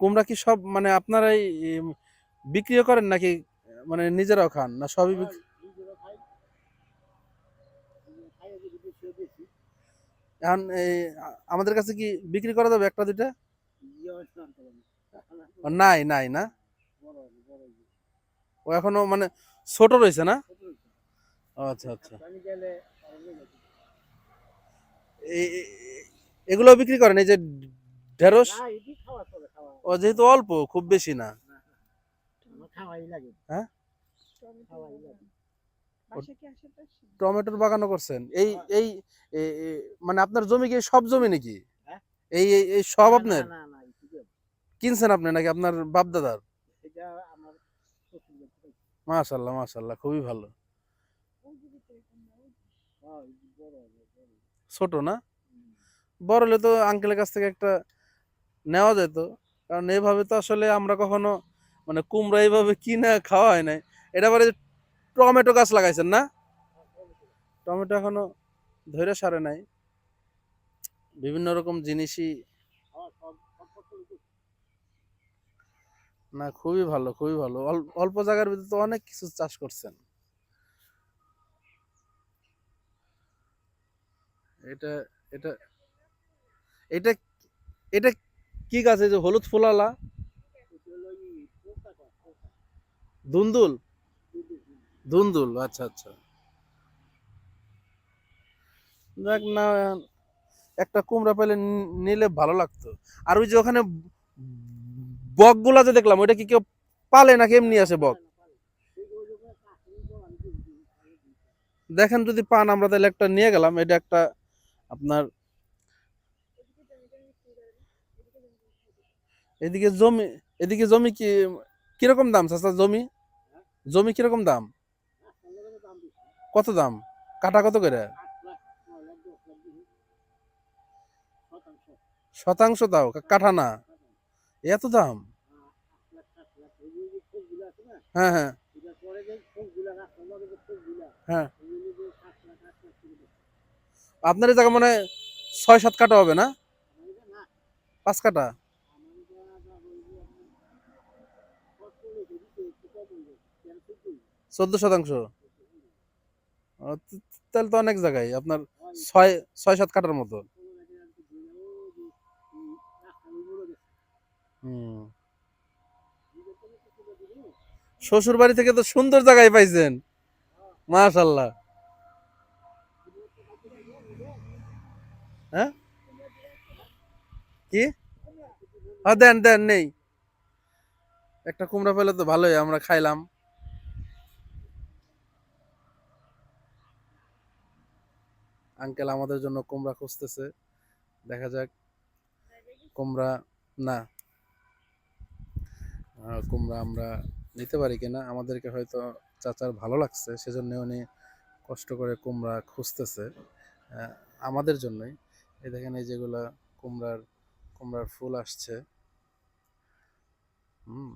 কুমড়া কি সব মানে আপনারাই বিক্রিও করেন নাকি মানে নিজেরাও খান না সবই এখন আমাদের কাছে কি বিক্রি করা যাবে একটা দুইটা? ও, নাই নাই না? ও এখনও মানে ছোট রয়েছে না? আচ্ছা আচ্ছা। এগুলো বিক্রি করেন এই যে ঢেঁড়স? ও যেহেতু অল্প খুব বেশি না। হ্যাঁ? টমেটোর বাগানও করছেন। এই এই এই- মানে আপনার জমি কি সব জমি নাকি? হ্যাঁ? এই এই- এই সব আপনার? কিনছেন আপনি নাকি আপনার বাপ দাদার মাশাল্লাহ মাশাল্লাহ খুবই ভালো। ছোট না? বড় হলে তো আঙ্কেলের কাছ থেকে একটা নেওয়া যেত। কারণ এইভাবে তো আসলে আমরা কখনো মানে কুমড়া এইভাবে কিনে খাওয়া হয় নাই। এটা পরে টমেটো গাছ লাগাইছেন না? টমেটো এখনও ধরে সারে নাই। বিভিন্ন রকম জিনিসই না, খুবই ভালো খুবই ভালো। অল্প জায়গার ভিতরে তো অনেক কিছু চাষ করছেন। এটা এটা এটা এটা কি গাছ এই যে হলুদ ফুলালা? ধুন্দুল ধুন্দুল আচ্ছা আচ্ছা। দেখ না, একটা কুমড়া পেলে নিলে ভালো লাগতো। আর ওই যে ওখানে বকগুলা যে দেখলাম, ওইটা কি কেউ পালে নাকি এমনি আসে বক? দেখেন যদি পান, আমরা তাহলে একটা নিয়ে গেলাম। এটা একটা আপনার এদিকে জমি এদিকে জমি কি, কীরকম দাম চাচা জমি? জমি কীরকম দাম? কত দাম? কাটা কত করে? শতাংশ দাও কাঠা না। এত দাম? হ্যাঁ হ্যাঁ। হ্যাঁ। আপনার মানে ছয় সাত কাটা হবে না? পাঁচ কাটা চোদ্দ শতাংশ। তাহলে তো অনেক জায়গায়। আপনার ছয় ছয় সাত কাটার মতো। শ্বশুর বাড়ি থেকে তো সুন্দর জায়গায় পাইছেন। মাশাল্লাহ হ্যাঁ? কি? হ্যাঁ দেন দেন, নেই। একটা কুমড়া পেলে তো ভালোই, আমরা খাইলাম। আঙ্কেল আমাদের জন্য কুমড়া খুঁজতেছে। দেখা যাক। কুমড়া, না। কুমড়া আমরা নিতে পারি কিনা? আমাদেরকে হয়তো চাচার ভালো লাগছে, সেজন্য উনি কষ্ট করে কুমড়া খুঁজতেছে। আমাদের জন্যই। এই দেখেন, এই যেগুলা কুমড়ার কুমড়ার ফুল আসছে। হুম।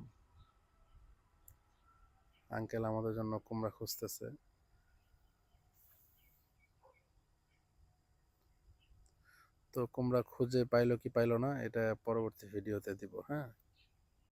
আঙ্কেল আমাদের জন্য কুমড়া খুঁজতেছে। তো কুমড়া খুঁজে পাইলো কি পাইলো না এটা পরবর্তী ভিডিওতে দিব হ্যাঁ?